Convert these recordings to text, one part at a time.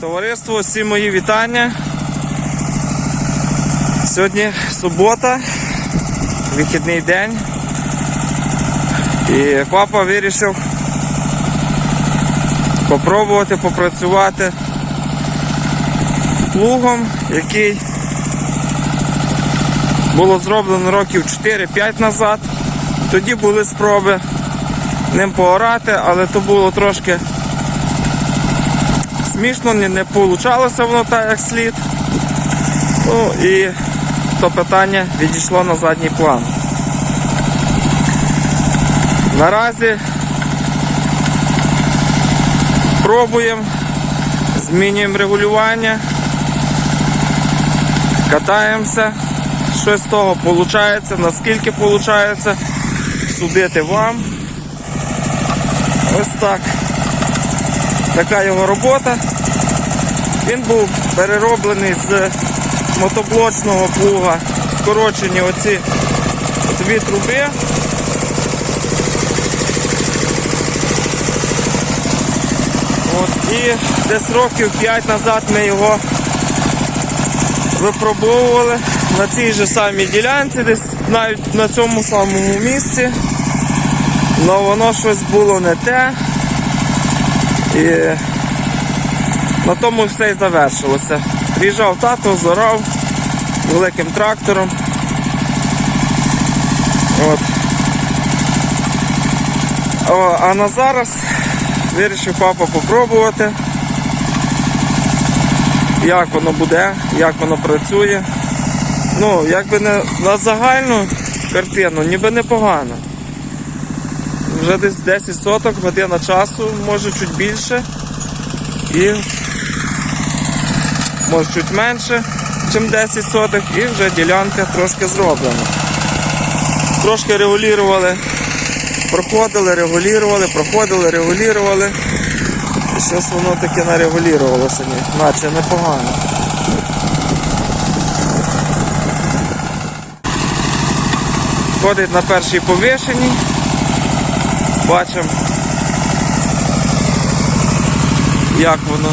Товариство, всі мої вітання. Сьогодні субота, вихідний день. І папа вирішив попробувати попрацювати плугом, який було зроблено років 4-5 назад. Тоді були спроби ним поорати, але то було трошки смішно, не, не вийшло воно так, як слід. Ну і то питання відійшло на задній план. Наразі пробуємо, змінюємо регулювання, катаємося, що з того виходить, наскільки виходить, судити вам. Ось так. Така його робота. Він був перероблений з мотоблочного плуга. Скорочені оці дві труби. От, і десь років 5 назад ми його випробовували на цій же самій ділянці, десь навіть на цьому самому місці. Але воно щось було не те. І на тому все і завершилося. Приїжджав тато, зорав великим трактором. От. О, а на зараз вирішив папа попробувати, як воно буде, як воно працює. Ну, якби не на загальну картину, ніби непогано. Вже десь 10 соток, година часу, може чуть більше. І може чуть менше, ніж 10 соток, і вже ділянка трошки зроблена. Трошки регулювали, проходили, регулювали, проходили, регулювали. І щось воно таке нарегулювалося, наче непогано. Ходить на першій повишенні. Бачимо, як воно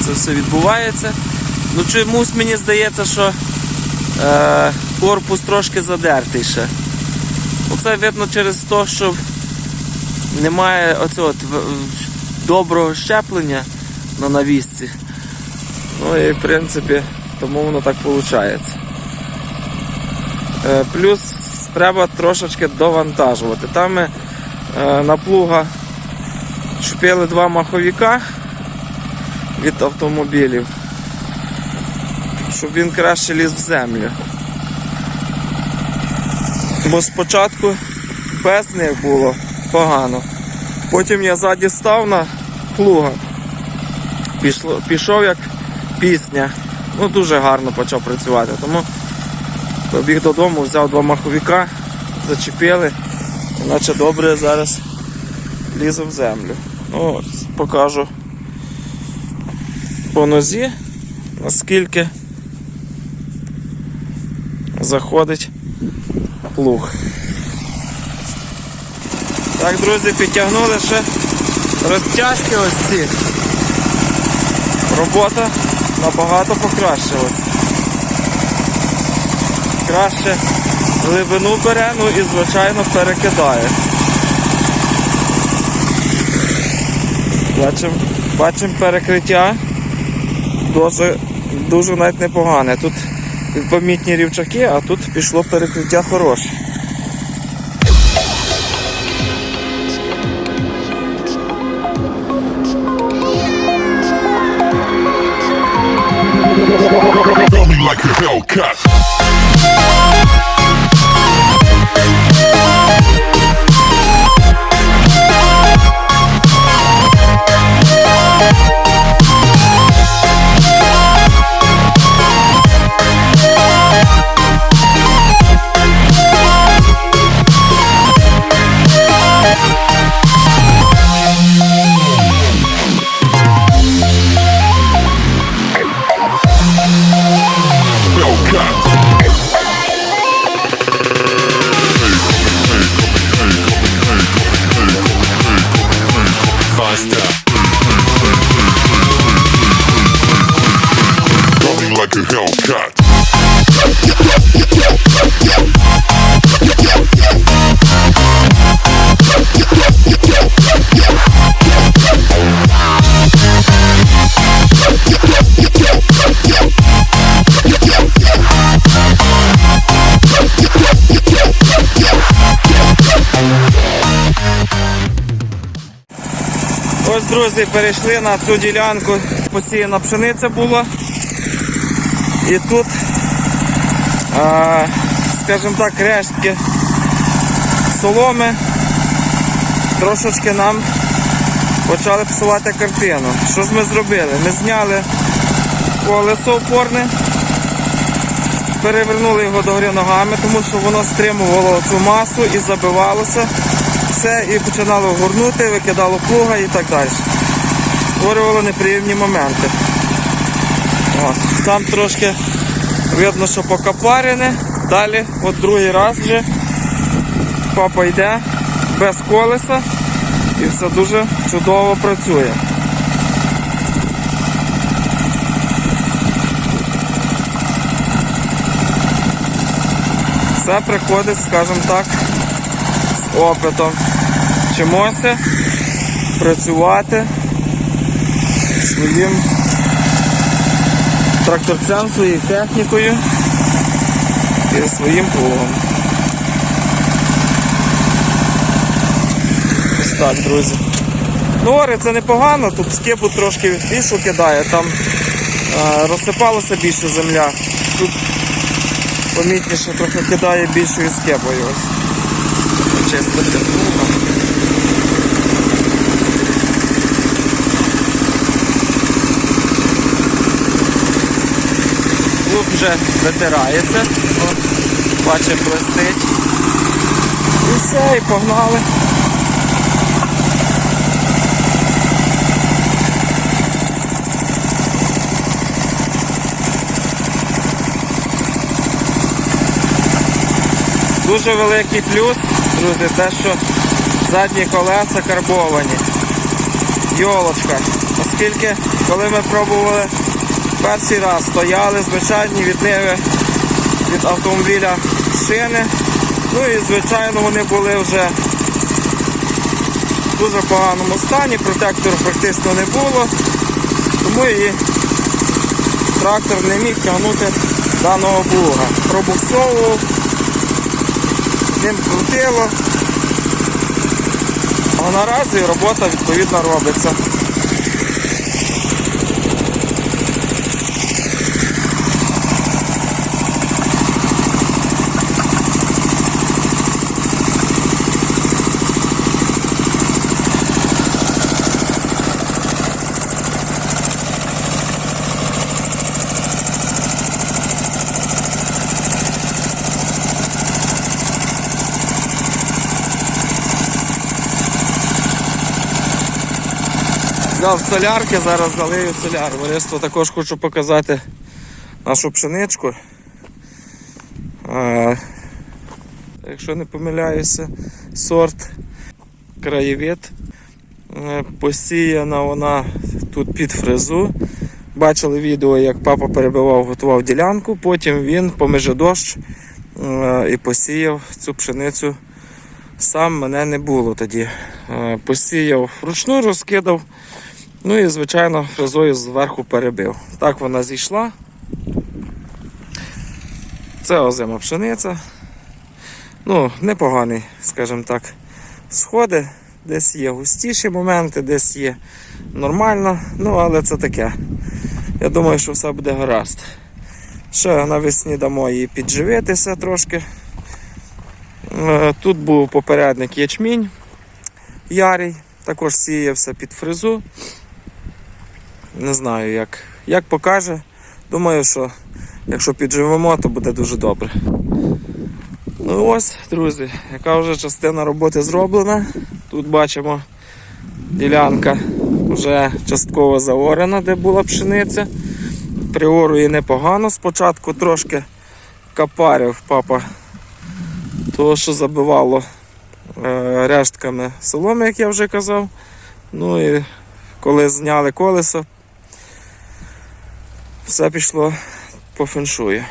це все відбувається. Ну чомусь мені здається, що е, корпус трошки задертий ще. Оце видно через те, що немає оцього доброго щеплення на навісці. Ну і в принципі тому воно так виходить. Е, плюс треба трошечки довантажувати. Там ми на плуга чупили два маховіка від автомобілів, щоб він краще ліз в землю. Бо спочатку без них було погано. Потім я ззаді став на плуга. Пішло, пішов як пісня. Ну дуже гарно почав працювати. Тому побіг додому, взяв два маховіка, зачепили, іначе добре зараз лізу в землю. Ну, покажу по нозі, наскільки заходить плуг. Так, друзі, підтягнули ще розтяжки ось ці. Робота набагато покращилась. Краще глибину бере, ну і звичайно перекидає. Бачимо бачим перекриття. Дуже, дуже навіть непогане. Тут помітні рівчаки, а тут пішло перекриття хороше. Like a Hellcat. Like a Hellcat. Ось, друзі, перейшли на цю ділянку. Посіяна пшениця була. І тут, скажімо так, рештки соломи трошечки нам почали псувати картину. Що ж ми зробили? Ми зняли колесо опорне, перевернули його догори ногами, тому що воно стримувало цю масу і забивалося все і починало горнути, викидало плуга і так далі. Створювало неприємні моменти. От. Там трошки видно, що покопарене. Далі, от другий раз вже папа йде без колеса і все дуже чудово працює. Все приходить, скажімо так, з опитом. Вчимося працювати своїм тракторцем, своєю технікою і своїм плугом. Ось так, друзі. Ну, ори це непогано, тут скипу трошки більшу кидає, там е, розсипалася більше земля. Тут помітніше трохи кидає більшою скепою. Ось. Чистити вже витирається. От, бачимо, блистить. І все, і погнали. Дуже великий плюс, друзі, те, що задні колеса карбовані. Йолочка. Оскільки, коли ми пробували перший раз, стояли звичайні відниви від автомобіля шини. Ну і звичайно вони були вже в дуже поганому стані, протектору практично не було, тому і трактор не міг тягнути даного плуга. Пробуксовував, ним крутило. А наразі робота відповідно робиться. Взяв солярки, зараз залию соляр. Товариство також хочу показати нашу пшеничку. А, якщо не помиляюся, сорт краєвид. Е, Посіяна вона тут під фрезу. Бачили відео, як папа перебивав, готував ділянку, потім він поміж дощ е, і посіяв цю пшеницю. Сам мене не було тоді. Е, Посіяв вручну, розкидав. Ну і, звичайно, фрезою зверху перебив. Так вона зійшла. Це озима пшениця. Ну, непоганий, скажімо так, сходи. Десь є густіші моменти, десь є нормально, ну але це таке. Я думаю, що все буде гаразд. Ще навесні дамо її підживитися трошки. Е, Тут був попередник ячмінь ярий, також сіявся під фрезу. Не знаю, як, як покаже. Думаю, що якщо підживемо, то буде дуже добре. Ну ось, друзі, яка вже частина роботи зроблена. Тут бачимо ділянка вже частково заорена, де була пшениця. Приорує непогано. Спочатку трошки капарив папа того, що забивало е, рештками соломи, як я вже казав. Ну і коли зняли колесо, все пішло по феншую.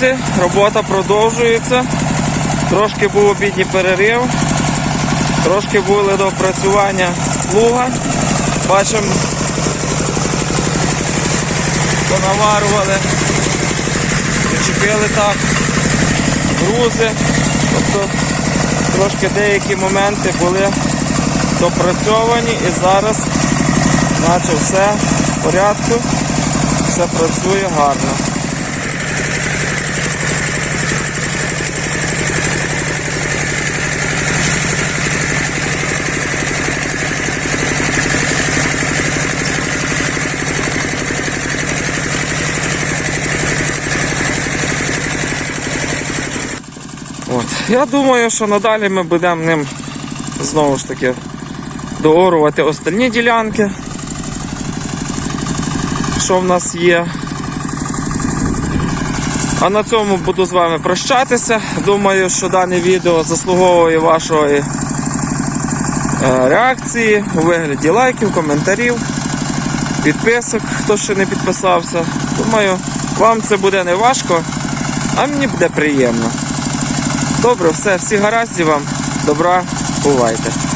Друзі, робота продовжується. Трошки був обідній перерив. Трошки були до опрацювання плуга. Бачимо, понаварували, причепили так грузи. Тобто трошки деякі моменти були допрацьовані і зараз наче все в порядку, все працює гарно. Я думаю, що надалі ми будемо ним знову ж таки доорувати остальні ділянки, що в нас є. А на цьому буду з вами прощатися. Думаю, що дане відео заслуговує вашої е, реакції у вигляді лайків, коментарів, підписок, хто ще не підписався. Думаю, вам це буде не важко, а мені буде приємно. Добре, все, всі гаразді вам. Добра, бувайте.